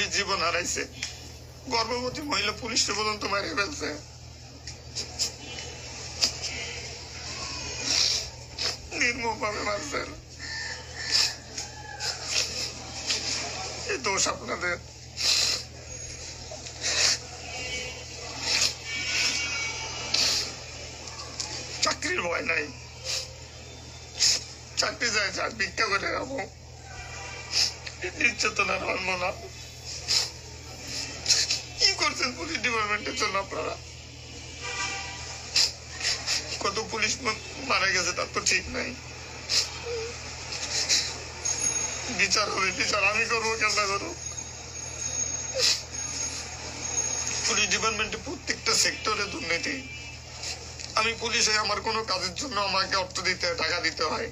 Police জীবন হারাইছে। গর্ভবতী মহিলা পুলিশে পর্যন্ত মারিয়ে ফেলছে। নির্মম ভাবে মারছেন দোষ আপনাদের। চাকরির ভয় নাই। চাকরি যায় যাক ভিক্ষা করে খাব। নির্যাতনার হর্ম না কি করছেন পুলিশ ডিপার্টমেন্টের জন্য আপনারা? কত পুলিশ মারা গেছে তার তো ঠিক নাই। বিচার হবে, বিচার আমি করব কেন করব পুলিশ ডিপার্টমেন্টে প্রত্যেকটা সেক্টরে দুর্নীতি। আমি পুলিশ হয়ে আমার কোনো কাজের জন্য আমাকে অর্থ দিতে, টাকা দিতে হয়।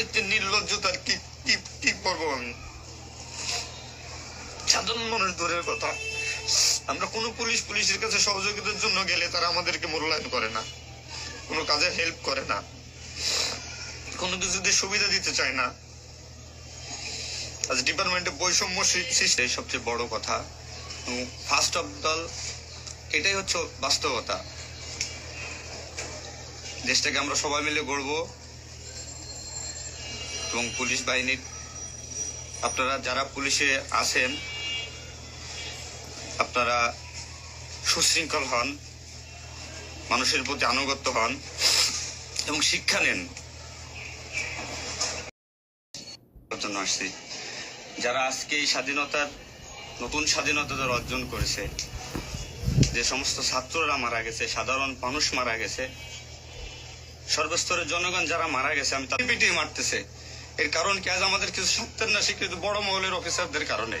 এতে নির্লজ্জতার কি কি কি করব আমি? সাধারণ মানুষ দূরের কথা। আমরা কোনো পুলিশ, পুলিশের কাছে সহযোগিতার জন্য গেলে তারা আমাদেরকে মূল্যায়ন করে না। কোনো কাজে হেল্প করে না। কোনো কিছুতে সুবিধা দিতে চায় না। আজ ডিপার্টমেন্টে বৈষম্য সৃষ্টি। সবচেয়ে বড় কথা। ফার্স্ট অফ দল এটাই হচ্ছে বাস্তবতা। দেশটাকে আমরা সবাই মিলে গড়ব। এবং পুলিশ বাহিনীর, আপনারা যারা পুলিশে আছেন আপনারা সুশৃঙ্খল হন, মানুষের প্রতি আনুগত্য হন এবং শিক্ষা নেন। আসছি। যারা আজকে এই স্বাধীনতার, নতুন স্বাধীনতা যারা অর্জন করেছে, যে সমস্ত ছাত্ররা মারা গেছে, সাধারণ মানুষ মারা গেছে, সর্বস্তরের জনগণ যারা মারা গেছে, আমি তাদের পিটিয়ে মারতেছে। এর কারণ কি? আজ আমাদের কিছু সত্যের না স্বীকৃত বড় মহলের অফিসারদের কারণে।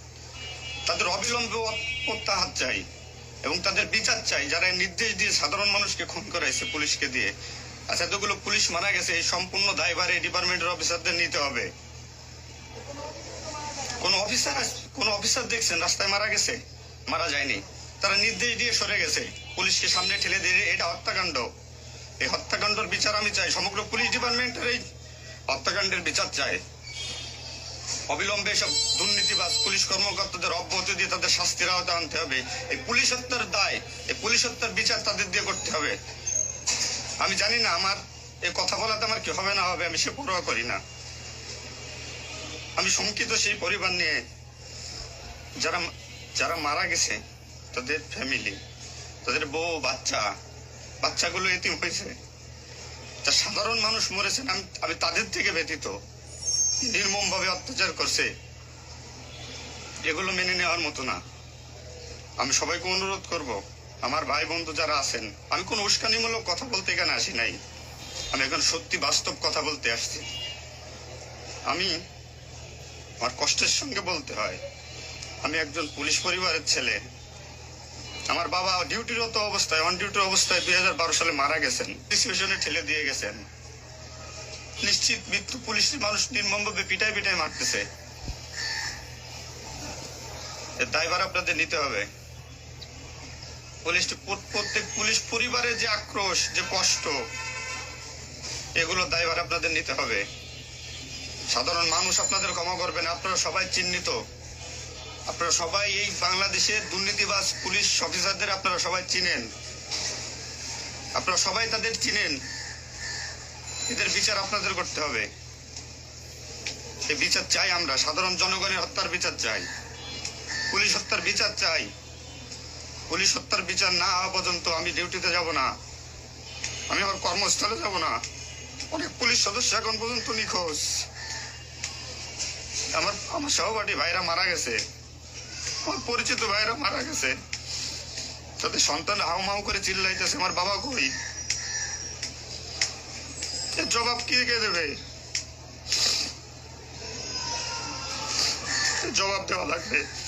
তাদের অবিলম্বে প্রত্যাহার চাই এবং তাদের বিচার চাই। যারা নির্দেশ দিয়ে সাধারণ মানুষকে খুন করাইছে পুলিশকে দিয়ে। আচ্ছা এতগুলো পুলিশ মারা গেছে, এই সম্পূর্ণ দায়ভার এই ডিপার্টমেন্টের অফিসারদের নিতে হবে। কোন অফিসার কোন অফিসার দেখছেন, রাস্তায় মারা গেছে? মারা যায়নি। তারা নির্দেশ দিয়ে সরে গেছে। পুলিশকে সামনে ঠেলে দিয়ে এটা হত্যাকাণ্ড। এই হত্যাকাণ্ডের বিচার আমি চাই। সমগ্র পুলিশ ডিপার্টমেন্টের এই হত্যাকাণ্ডের বিচার চাই অবিলম্বে সব দুর্নীতিবাজ পুলিশ কর্মকর্তাদের অব্যাহতি দিয়ে তাদের শাস্তির আওতা আনতে হবে। এই পুলিশ হত্যার দায়, এই পুলিশ হত্যার বিচার তাদের দিয়ে করতে হবে। আমি জানি না, আমার এই কথা বলাতে আমার কি হবে না হবে, আমি সে পরোয়া করি না। আমি শঙ্কিত সেই পরিবার নিয়ে। যারা যারা মারা গেছে, তাদের ফ্যামিলি, তাদের বউ, বাচ্চা, বাচ্চাগুলো এতিম হয়েছে। তা সাধারণ মানুষ মরেছেন, আমি আমি তাদের থেকে ব্যতীত নির্মম ভাবে অত্যাচার করছে, এগুলো মেনে নেওয়ার মতো না। আমি সবাইকে অনুরোধ করব, আমার ভাই বন্ধু যারা আছেন, আমি কোনো উস্কানিমূলক কথা বলতে এখানে আসি নাই। আমি এখন সত্যি বাস্তব কথা বলতে আসছি। আমি আমার কষ্টের সঙ্গে বলতে হয়, আমি একজন পুলিশ পরিবারের ছেলে। আমার বাবা ডিউটিরত অবস্থায়, অন ডিউটি অবস্থায় দুই হাজার বারো সালে মারা গেছেন। সিচুয়েশনে ঠেলে দিয়ে গেছেন। নিশ্চিত মৃত্যু পুলিশের মানুষ নির্মমভাবে পিটায় পিটায় মারতেছে। দায়ভার আপনাদের নিতে হবে। পুলিশ প্রত্যেক পুলিশ পরিবারের যে আক্রোশ, যে কষ্ট, এগুলো দায়ভার আপনাদের নিতে হবে। সাধারণ মানুষ আপনাদের ক্ষমা করবেন, আপনারা সবাই চিহ্নিত। আপনারা সবাই এই বাংলাদেশের দুর্নীতিবাজ পুলিশ অফিসারদের আপনারা সবাই চিনেন। আপনারা সবাই তাদের চিনেন। এদের বিচার আপনাদের করতে হবে। এই বিচার চাই আমরা, সাধারণ জনগণের হত্যার বিচার চাই। পুলিশ হত্যার বিচার চাই। পুলিশ হত্যার বিচার না হওয়া পর্যন্ত আমি ডিউটিতে যাব না। আমি আমার কর্মস্থলে যাব না। অনেক পুলিশ সদস্য এখন পর্যন্ত নিখোঁজ। আমার আমার সহপাঠী ভাইরা মারা গেছে। আমার পরিচিত ভাইরা মারা গেছে। তাদের সন্তান হাউ মাউ করে চিল্লাইতেছে, আমার বাবা কই? জবাব কি কে দেবে? জবাব দেওয়া লাগবে।